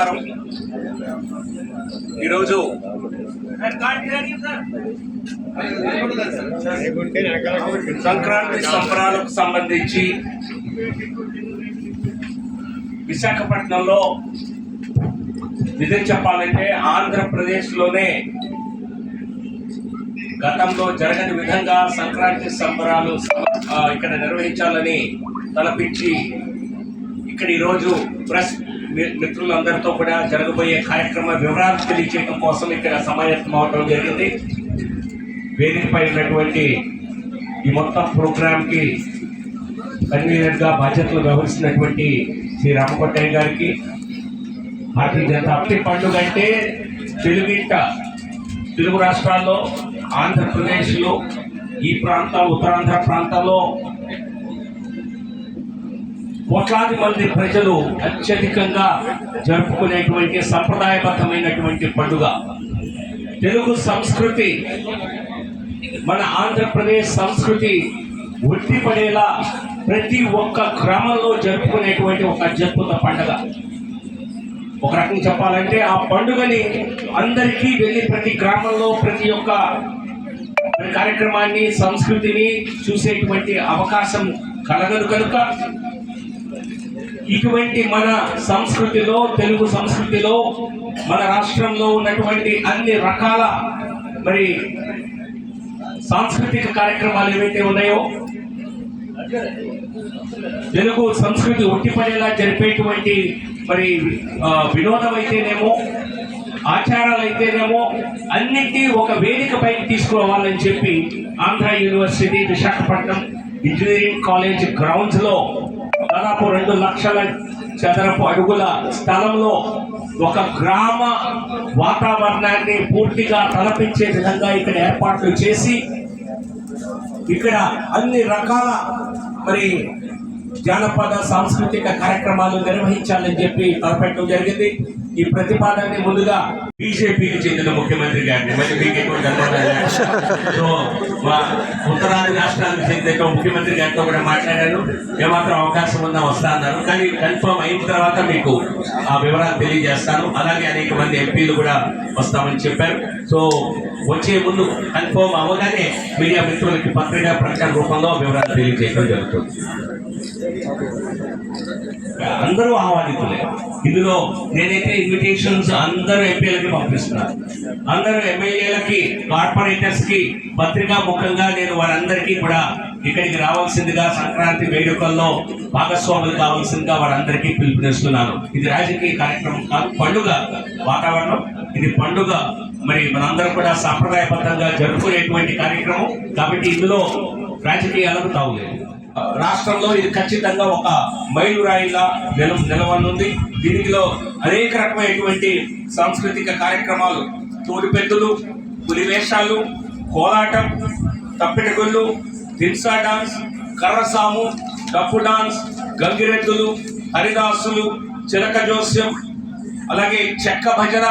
నమస్కారం. ఈరోజు సంక్రాంతి సంబరాలకు సంబంధించి విశాఖపట్నంలో నిజం చెప్పాలంటే ఆంధ్రప్రదేశ్లోనే గతంలో జరగని విధంగా సంక్రాంతి సంబరాలు ఇక్కడ నిర్వహించాలని తలపించి ఇక్కడ ఈరోజు ప్రెస్ మిత్రులందరితో కూడా జరగబోయే కార్యక్రమ వివరాలు తెలియజేయడం కోసం ఇక్కడ సమాయత్తం అవడం జరిగింది. వేదికపై ఉన్నటువంటి ఈ మొత్తం ప్రోగ్రాంకి కన్వీనర్గా బాధ్యతలు వ్యవహరిస్తున్నటువంటి శ్రీ రామకొట్టయ్య గారికి భారతీయ జనతా పార్టీ పండుగ అంటే తెలుగింట తెలుగు రాష్ట్రాల్లో ఆంధ్రప్రదేశ్లో ఈ ప్రాంతాలు ఉత్తరాంధ్ర ప్రాంతాల్లో కోట్లాది మంది ప్రజలు అత్యధికంగా జరుపుకునేటువంటి సంప్రదాయబద్ధమైనటువంటి పండుగ. తెలుగు సంస్కృతి మన ఆంధ్రప్రదేశ్ సంస్కృతి ఉట్టిపడేలా ప్రతి ఒక్క గ్రామంలో జరుపుకునేటువంటి ఒక అత్యద్భుత పండుగ. ఒక రకంగా చెప్పాలంటే ఆ పండుగని అందరికీ వెళ్ళి ప్రతి గ్రామంలో ప్రతి ఒక్క కార్యక్రమాన్ని సంస్కృతిని చూసేటువంటి అవకాశం కలగదు కనుక ఇటువంటి మన సంస్కృతిలో తెలుగు సంస్కృతిలో మన రాష్ట్రంలో ఉన్నటువంటి అన్ని రకాల మరి సాంస్కృతిక కార్యక్రమాలు ఏవైతే ఉన్నాయో తెలుగు సంస్కృతి ఒట్టిపడేలా జరిపేటువంటి మరి వినోదం అయితేనేమో ఆచారాలు అయితేనేమో అన్నింటి ఒక వేదిక పైకి తీసుకురావాలని చెప్పి Andhra university Visakhapatnam engineering college గ్రౌండ్స్లో దాదాపు రెండు లక్షల చదరపు అడుగుల స్థలంలో ఒక గ్రామ వాతావరణాన్ని పూర్తిగా తలపించే విధంగా ఇక్కడ ఏర్పాట్లు చేసి ఇక్కడ అన్ని రకాల మరి జానపద సాంస్కృతిక కార్యక్రమాలు నిర్వహించాలని చెప్పి తలపెట్టడం జరిగింది. ఈ ప్రతిపాదనని ముందుగా బీజేపీకి చెందిన ముఖ్యమంత్రి గారిని మరి మీకు ఎటువంటి సో మా ఉత్తరాది రాష్ట్రానికి చెందిన ముఖ్యమంత్రి గారితో కూడా మాట్లాడాను ఏమాత్రం అవకాశం ఉందా వస్తా అన్నారు. కానీ కన్ఫర్మ్ అయిన తర్వాత మీకు ఆ వివరాలు తెలియజేస్తాను. అలాగే అనేక మంది ఎంపీలు కూడా వస్తామని చెప్పారు. సో వచ్చే ముందు కన్ఫర్మ్ అవ్వగానే మీడియా మిత్రులకి పత్రికా ప్రకటన రూపంలో వివరాలు తెలియజేయడం జరుగుతుంది. అందరూ ఆహ్వానితులే. ఇందులో నేనైతే ఇన్విటేషన్స్ అందరూ ఎంపీలకి పంపిస్తున్నాను. అందరూ ఎమ్మెల్యేలకి కార్పొరేటర్స్కి పత్రికా ముఖంగా నేను వారందరికీ కూడా ఇక్కడికి రావాల్సిందిగా సంక్రాంతి వేడుకల్లో భాగస్వాములు కావాల్సిందిగా వారందరికీ పిలుపునిస్తున్నాను. ఇది రాజకీయ కార్యక్రమం కాదు పండుగ. వాతావరణం ఇది పండుగ. మరి మనందరం కూడా సాంప్రదాయబద్ధంగా జరుపుకునేటువంటి కార్యక్రమం. కాబట్టి ఇందులో రాజకీయాలకు తావులేదు రాష్ట్రంలో ఇది ఖచ్చితంగా ఒక మైలురాయిలా నిల నిలవనుంది దీనిలో అనేక రకమైనటువంటి సాంస్కృతిక కార్యక్రమాలు తోడిపెద్దులు పులివేషాలు కోలాటం తప్పెటగుళ్ళు దిన్సా డాన్స్ కర్రసాము డప్పు డాన్స్ గంగిరెద్దులు హరిదాసులు చిలక జోస్యం అలాగే చెక్క భజన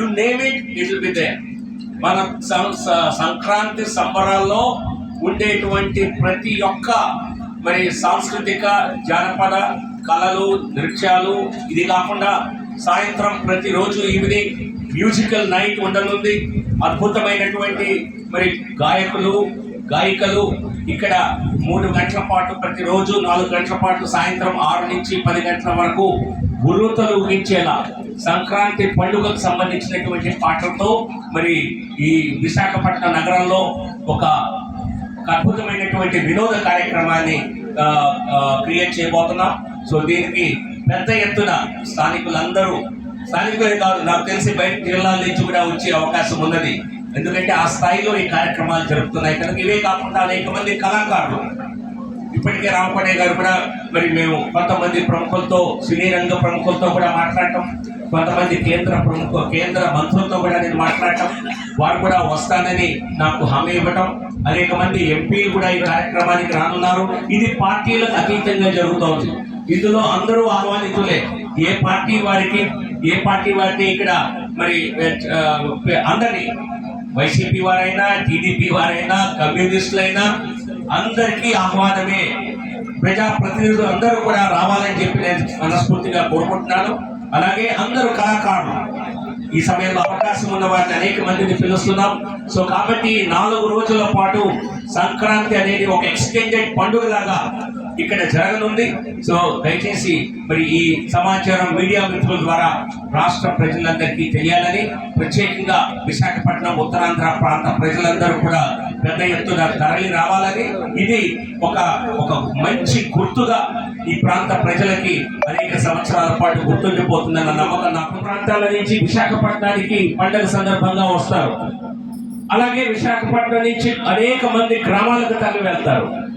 you name it it will be the మన సం- సంక్రాంతి సంబరాల్లో ఉండేటువంటి ప్రతి ఒక్క మరి సాంస్కృతిక జానపద కళలు నృత్యాలు ఇది కాకుండా సాయంత్రం ప్రతిరోజు ఈవినింగ్ మ్యూజికల్ నైట్ ఉండనుంది. అద్భుతమైనటువంటి మరి గాయకులు గాయికలు ఇక్కడ మూడు గంటల పాటు ప్రతిరోజు నాలుగు గంటల పాటు సాయంత్రం ఆరు నుంచి పది గంటల వరకు గురుతలు ఊహించేలా సంక్రాంతి పండుగకు సంబంధించినటువంటి పాటలతో మరి ఈ విశాఖపట్నం నగరంలో ఒక ఒక అద్భుతమైనటువంటి వినోద కార్యక్రమాన్ని క్రియేట్ చేయబోతున్నాం. సో దీనికి పెద్ద ఎత్తున స్థానికులందరూ స్థానికులే కాదు నాకు తెలిసి బయట జిల్లాల నుంచి కూడా వచ్చే అవకాశం ఉన్నది. ఎందుకంటే ఆ స్థాయిలో ఈ కార్యక్రమాలు జరుపుతున్నాయి కనుక ఇవే కాకుండా అనేక మంది కళాకారులు. ఇప్పటికే రామకొండయ్య గారు కూడా మరి మేము కొంతమంది ప్రముఖులతో సినీ రంగ ప్రముఖులతో కూడా మాట్లాడటం కొంతమంది కేంద్ర ప్రముఖ కేంద్ర మంత్రులతో కూడా నేను మాట్లాడటం వారు కూడా వస్తానని నాకు హామీ ఇవ్వటం అనేక మంది ఎంపీలు కూడా ఈ కార్యక్రమానికి రానున్నారు. ఇది పార్టీలకు అతీతంగా జరుగుతోంది ఇందులో అందరూ ఆహ్వానితులే. ఏ పార్టీ వారికి ఏ పార్టీ వారిని ఇక్కడ మరి అందరినీ వైసీపీ వారైనా టీడీపీ వారైనా కమ్యూనిస్టులైనా అందరికీ ఆహ్వానమే. ప్రజాప్రతినిధులు అందరూ కూడా రావాలని చెప్పి నేను మనస్ఫూర్తిగా కోరుకుంటున్నాను. అలాగే అందరూ కళాకారులు. ఈ సమయంలో అవకాశం ఉన్న వారిని అనేక మందిని పిలుస్తున్నాం. సో కాబట్టి నాలుగు రోజుల పాటు సంక్రాంతి అనేది ఒక ఎక్స్టెండెడ్ పండుగ లాగా ఇక్కడ జరగనుంది. సో దయచేసి మరి ఈ సమాచారం మీడియా మిత్రుల ద్వారా రాష్ట్ర ప్రజలందరికీ తెలియాలని ప్రత్యేకంగా విశాఖపట్నం ఉత్తరాంధ్ర ప్రాంత ప్రజలందరూ కూడా పెద్ద ఎత్తున తరలి రావాలని. ఇది ఒక ఒక మంచి గుర్తుగా ఈ ప్రాంత ప్రజలకి అనేక సంవత్సరాల పాటు గుర్తుండిపోతుందన్న నమ్మకం నాకు. ప్రాంతాల నుంచి విశాఖపట్నానికి పండుగ సందర్భంగా వస్తారు. అలాగే విశాఖపట్నం నుంచి అనేక మంది గ్రామాలకు తరలి వెళ్తారు.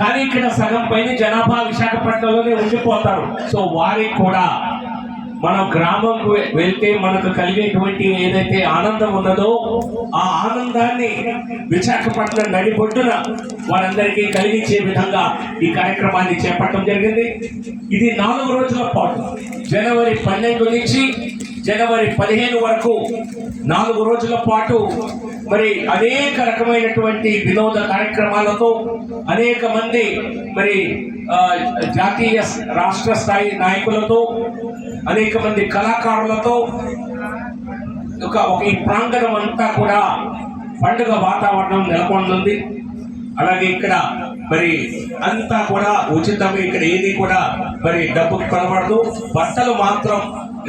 కానీ ఇక్కడ సగం పైన జనాభా విశాఖపట్నంలోనే ఉండిపోతారు. సో వారికి కూడా మనం గ్రామంకు వెళ్తే మనకు కలిగేటువంటి ఏదైతే ఆనందం ఉన్నదో ఆ ఆనందాన్ని విశాఖపట్నం నడిబొడ్డున వారందరికీ కలిగించే విధంగా ఈ కార్యక్రమాన్ని చేపట్టడం జరిగింది. ఇది నాలుగు రోజుల పాటు. జనవరి పన్నెండు నుంచి జనవరి పదిహేను వరకు నాలుగు రోజుల పాటు మరి అనేక రకమైనటువంటి వినోద కార్యక్రమాలతో అనేక మంది మరి జాతీయ రాష్ట్ర స్థాయి నాయకులతో అనేక మంది కళాకారులతో ఒక ఒక ఈ ప్రాంగణం అంతా కూడా పండుగ వాతావరణం నెలకొంటుంది. అలాగే ఇక్కడ మరి అంతా కూడా ఉచితమే ఇక్కడ ఏది కూడా మరి డబ్బుకి కనబడదు. బట్టలు మాత్రం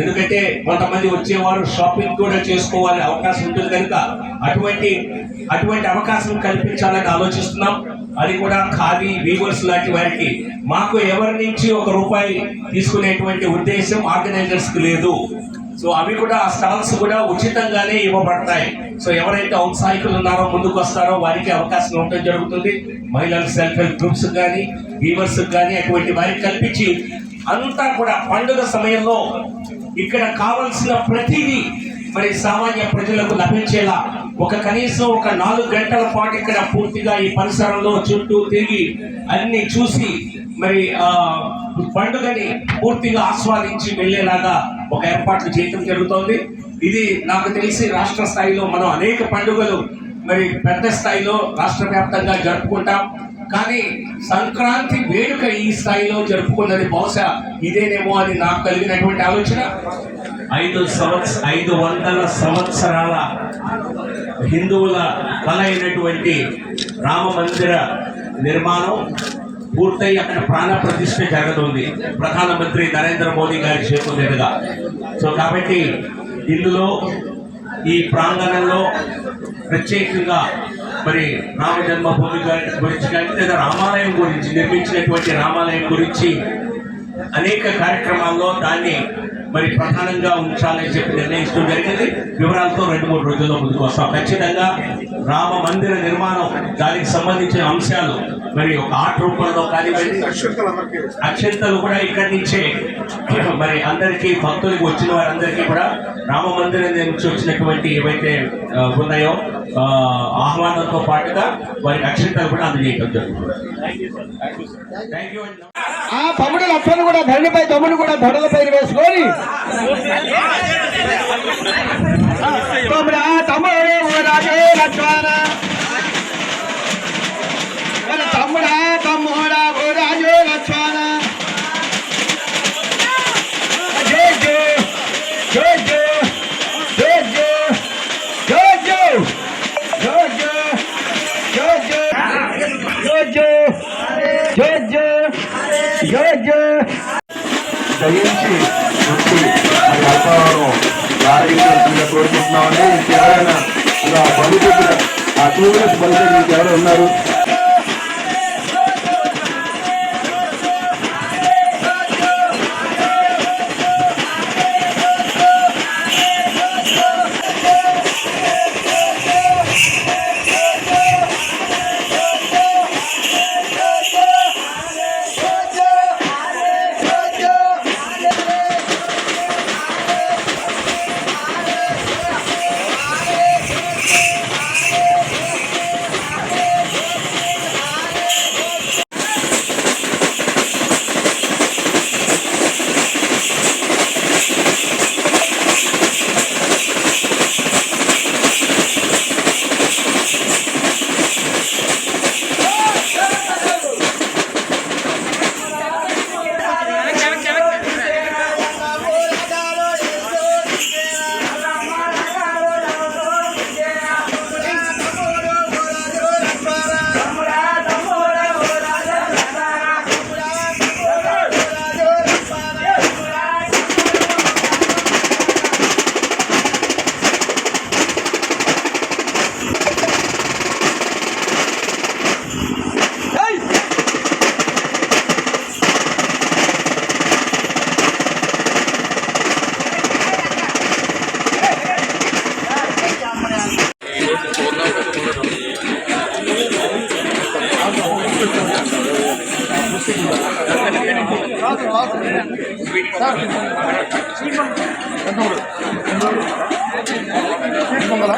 ఎందుకంటే కొంతమంది వచ్చేవారు షాపింగ్ కూడా చేసుకోవాలి అవకాశం ఉంటుంది కనుక అటువంటి అటువంటి అవకాశం కల్పించాలని ఆలోచిస్తున్నాం. అది కూడా ఖాదీ వీవర్స్ లాంటి వారికి. మాకు ఎవరి నుంచి ఒక రూపాయి తీసుకునేటువంటి ఉద్దేశం ఆర్గనైజర్స్కి లేదు. సో అవి కూడా ఆ స్టాల్స్ కూడా ఉచితంగానే ఇవ్వబడతాయి. సో ఎవరైతే ఔత్సాహికులు ఉన్నారో ముందుకు వస్తారో వారికి అవకాశం ఉండడం జరుగుతుంది. మహిళల సెల్ఫ్ హెల్ప్ గ్రూప్స్ కానీ వీవర్స్ కానీ అటువంటి వారికి కల్పించి అంతా కూడా పండుగ సమయంలో ఇక్కడ కావలసిన ప్రతిదీ మరి సామాన్య ప్రజలకు లభించేలా ఒక కనీసం ఒక నాలుగు గంటల పాటు ఇక్కడ పూర్తిగా ఈ పరిసరంలో చుట్టూ తిరిగి అన్ని చూసి మరి పండుగని పూర్తిగా ఆస్వాదించి వెళ్ళేలాగా ఒక ఏర్పాట్లు చేయటం జరుగుతోంది. ఇది నాకు తెలిసి రాష్ట్ర స్థాయిలో మనం అనేక పండుగలు మరి పెద్ద స్థాయిలో రాష్ట్ర వ్యాప్తంగా జరుపుకుంటాం. కానీ సంక్రాంతి వేడుక ఈ స్థాయిలో జరుపుకున్నది బహుశా ఇదేనేమో అని నాకు కలిగినటువంటి ఆలోచన. ఐదు సంవత్స ఐదు వందల సంవత్సరాల హిందువుల కళ అయినటువంటి రామ మందిర నిర్మాణం పూర్తయి అక్కడ ప్రాణ ప్రతిష్ఠ జరగనుంది. ప్రధానమంత్రి నరేంద్ర మోదీ గారి చేతుల సో కాబట్టి ఇందులో ఈ ప్రాంగణంలో ప్రత్యేకంగా మరి రామ జన్మభూమి గురించి కానీ లేదా రామాలయం గురించి నిర్మించినటువంటి రామాలయం గురించి అనేక కార్యక్రమాల్లో దాన్ని మరి ప్రధానంగా ఉంచాలని చెప్పి నిర్ణయించడం జరిగింది. వివరాలతో రెండు మూడు రోజుల్లో ముందుకు వస్తాం. ఖచ్చితంగా రామ మందిర నిర్మాణం దానికి సంబంధించిన అంశాలు మరి ఒక ఆర్ట్ రూపంలో కానివ్వండి అక్షంతలు కూడా ఇక్కడి నుంచే. మరి అందరికీ భక్తులకు వచ్చిన వారందరికీ కూడా రామ మందిరం నుంచి వచ్చినటువంటి ఏవైతే ఉన్నాయో ఆ, ఆహ్వానంతో పాటుగా వారికి అక్షంతలు కూడా అందజేయడం జరుగుతుంది. ఆ తమ్ముడు లక్షలు కూడా ధరణిపై తమ్ముడు కూడా పైన వేసుకొని. విశ్వారా తమ్ముడా తమ్ముడా రాజు లక్ష్మణ. ఎవరైనా ఇలా బలుపు ఆ టూ ఇయర్స్ బయట మీకు ఎవరు ఉన్నారు. எந்த ஊர் ஸ்வீட் பொங்கலா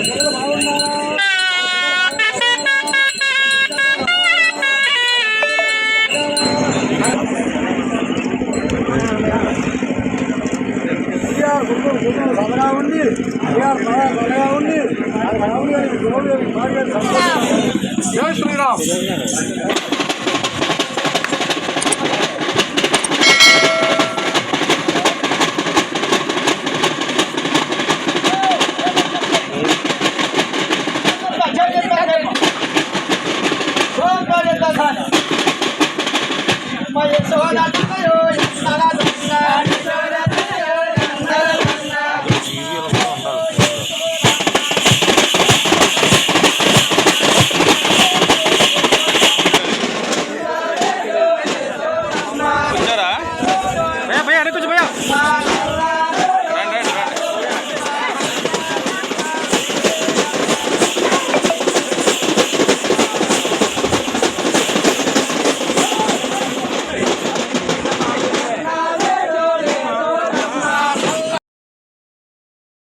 మిత్రులందరూ కూడా ఇంకా కూడా జై శ్రీరామ్.